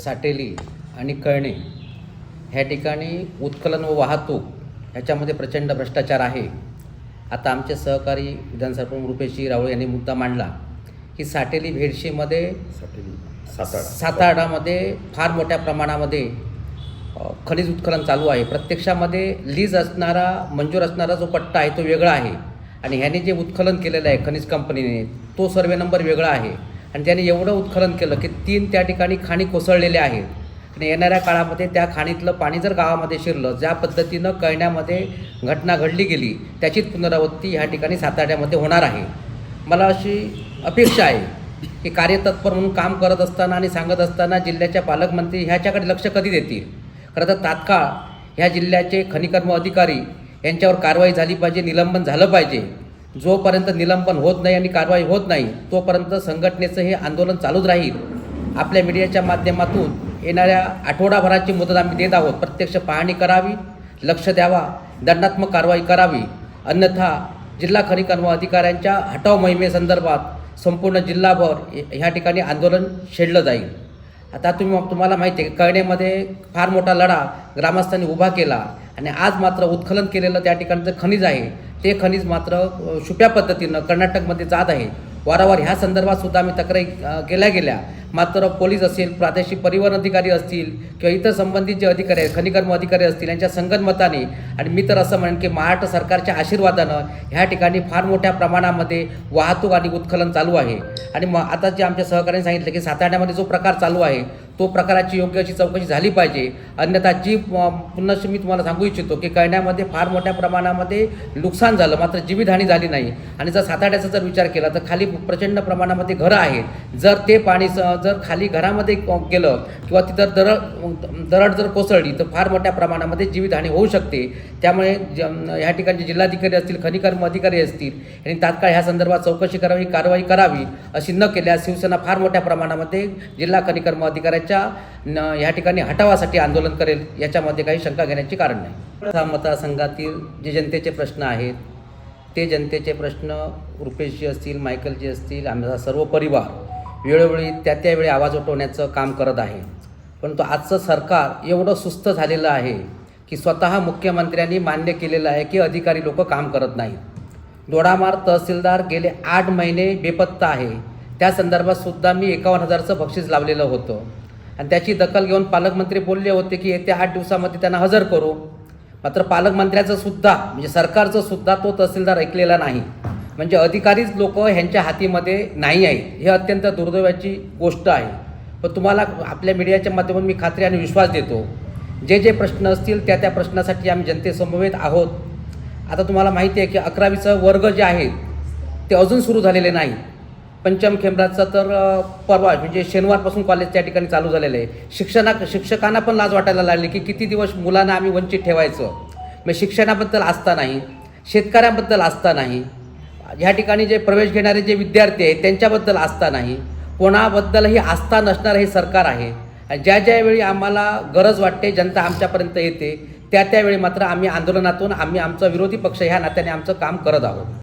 साटेली आणि कळणे. ह्या ठिकाणी उत्खनन व वाहतूक ह्याच्यामध्ये प्रचंड भ्रष्टाचार आहे. आता आमचे सहकारी विधानसभा प्रमुख रुपेशजी रावळे यांनी मुद्दा मांडला. की साटेली भेडशीमध्ये सातारा सातारामध्ये फार मोठ्या प्रमाणामध्ये खनिज उत्खनन चालू आहे. प्रत्यक्षामध्ये लीज असणारा मंजूर असणारा जो पट्टा आहे तो वेगळा आहे. आणि ह्याने जे उत्खनन केलेलं आहे खनिज कंपनीने तो सर्वे नंबर वेगळा आहे. आणि त्याने एवढं उत्खनन केलं की तीन त्या ठिकाणी खाणी कोसळलेल्या आहेत. आणि येणाऱ्या काळामध्ये त्या खाणीतलं पाणी जर गावामध्ये शिरलं ज्या पद्धतीनं कळण्यामध्ये घटना घडली गेली त्याचीच पुनरावृत्ती ह्या ठिकाणी साताऱ्यामध्ये होणार आहे. मला अशी अपेक्षा आहे की कार्यतत्पर म्हणून काम करत असताना आणि सांगत असताना जिल्ह्याच्या पालकमंत्री ह्याच्याकडे लक्ष कधी देतील? खरं तर तात्काळ ह्या जिल्ह्याचे खनिकर्म अधिकारी यांच्यावर कारवाई झाली पाहिजे निलंबन झालं पाहिजे. जोपर्यंत निलंबन होत नाही आणि कारवाई होत नाही तोपर्यंत संघटनेचं हे आंदोलन चालूच राहील. आपल्या मीडियाच्या माध्यमातून येणाऱ्या आठवडाभराची मुदत आम्ही देत आहोत. प्रत्यक्ष पाहणी करावी लक्ष द्यावा दंडात्मक कारवाई करावी. अन्यथा जिल्हा खनिकर्म अधिकाऱ्यांच्या हटाव मोहिमेसंदर्भात संपूर्ण जिल्हाभर ह्या ठिकाणी आंदोलन छेडलं जाईल. आता तुम्ही तुम्हाला माहिती आहे कळण्यामध्ये फार मोठा लढा ग्रामस्थांनी उभा केला. आणि आज मात्र उत्खनन केलेलं त्या ठिकाणचं खनिज आहे ते खनिज मात्र छुप्या पद्धतीनं कर्नाटकमध्ये जात आहे. वारंवार ह्या संदर्भात सुद्धा आम्ही तक्रारी केल्या गेल्या. मात्र पोलीस असेल प्रादेशिक परिवहन अधिकारी असतील किंवा इतर संबंधित जे अधिकारी आहेत खनिकर्म अधिकारी असतील यांच्या संगनमताने आणि मी तर असं म्हणेन की महाराष्ट्र सरकारच्या आशीर्वादानं ह्या ठिकाणी फार मोठ्या प्रमाणामध्ये वाहतूक आणि उत्खनन चालू आहे. आणि मग आता जे आमच्या सहकार्याने सांगितलं की साताऱ्यामध्ये जो प्रकार चालू आहे तो प्रकाराची योग्य अशी चौकशी झाली पाहिजे. अन्यथा जी अ, पुन्हा मी तुम्हाला सांगू इच्छितो की कळण्यामध्ये फार मोठ्या प्रमाणामध्ये नुकसान झालं मात्र जीवितहानी झाली नाही. आणि जर साताड्याचा जर विचार केला तर खाली प्रचंड प्रमाणामध्ये घरं आहेत. जर ते पाणी स- जर खाली घरामध्ये गेलं किंवा तिथं दरड दरड जर कोसळली तर फार मोठ्या प्रमाणामध्ये जीवितहानी होऊ शकते. त्यामुळे ज ह्या ठिकाणचे जिल्हाधिकारी असतील खनिकर्म अधिकारी असतील यांनी तात्काळ ह्या संदर्भात चौकशी करावी कारवाई करावी अशी न केल्यास शिवसेना फार मोठ्या प्रमाणामध्ये जिल्हा खनिकर्म त्याच्या न या ठिकाणी हटावासाठी आंदोलन करेल याच्यामध्ये काही शंका घेण्याची कारण नाही. या मतदारसंघातील जे जनतेचे प्रश्न आहेत ते जनतेचे प्रश्न रुपेशजी असतील मायकलजी असतील आमचा सर्व परिवार वेळोवेळी त्या त्यावेळी आवाज उठवण्याचं काम करत आहे. परंतु आजचं सरकार एवढं सुस्त झालेलं आहे की स्वतः मुख्यमंत्र्यांनी मान्य केलेलं आहे की अधिकारी लोक काम करत नाहीत. दोडामार तहसीलदार गेले आठ महिने बेपत्ता आहे. त्या संदर्भात सुद्धा मी एकावन्न हजारचं बक्षीस लावलेलं होतं. आणि त्याची दखल घेऊन पालकमंत्री बोलले होते की येत्या आठ दिवसामध्ये त्यांना हजर करू. मात्र पालकमंत्र्याचं सुद्धा म्हणजे सरकारचं सुद्धा तो तहसीलदार ऐकलेला नाही. म्हणजे अधिकारीच लोक ह्यांच्या हातीमध्ये नाही आहेत. हे अत्यंत दुर्दैवाची गोष्ट आहे. पण तुम्हाला आपल्या मीडियाच्या माध्यमातून मी खात्री आणि विश्वास देतो जे जे प्रश्न असतील त्या त्या प्रश्नासाठी आम्ही जनतेसमवेत आहोत. आता तुम्हाला माहिती आहे की अकरावीचं वर्ग जे आहेत ते अजून सुरू झालेले नाही. पंचम खेमराजचा तर परवा म्हणजे शनिवारपासून कॉलेज त्या ठिकाणी चालू झालेलं आहे. शिक्षणा शिक्षकांना पण लाज वाटायला लागली की किती दिवस मुलांना आम्ही वंचित ठेवायचं. मग शिक्षणाबद्दल आस्था नाही शेतकऱ्यांबद्दल आस्था नाही ह्या ठिकाणी जे प्रवेश घेणारे जे विद्यार्थी आहेत त्यांच्याबद्दल आस्था नाही. कोणाबद्दलही आस्था नसणारं हे सरकार आहे. आणि ज्या ज्यावेळी आम्हाला गरज वाटते जनता आमच्यापर्यंत येते त्या त्यावेळी मात्र आम्ही आंदोलनातून आम्ही आमचा विरोधी पक्ष ह्या नात्याने आमचं काम करत आहोत.